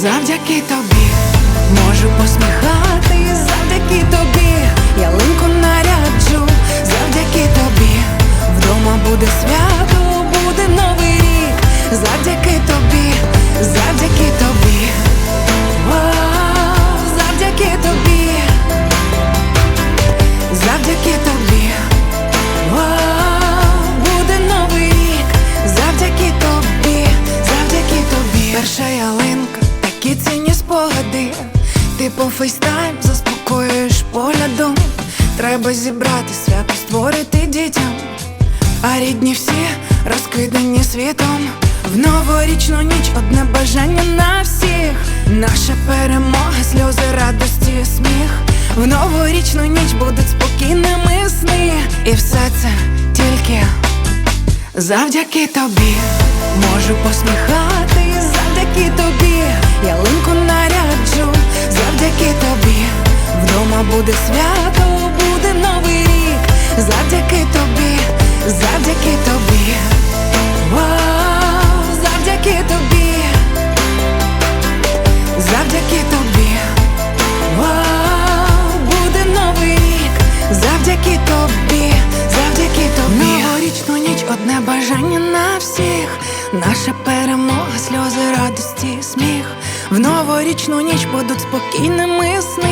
Завдяки тобі можу посміхатись, спогади. Ти по фейстайм заспокоюєш поглядом. Треба зібрати свято, створити дітям. А рідні всі розкидані світом. В новорічну ніч одне бажання на всіх. Наша перемога, сльози, радості, сміх. В новорічну ніч будуть спокійними сни. І все це тільки завдяки тобі. Можу посміхатись, буде свято, буде новий рік. Завдяки тобі, завдяки тобі. Вау, завдяки тобі. Завдяки тобі. Вау, буде новий рік. Завдяки тобі, завдяки тобі. Новорічну ніч одне бажання на всіх. Наша перемога, сльози, радості, сміх. В новорічну ніч будуть спокійними сни.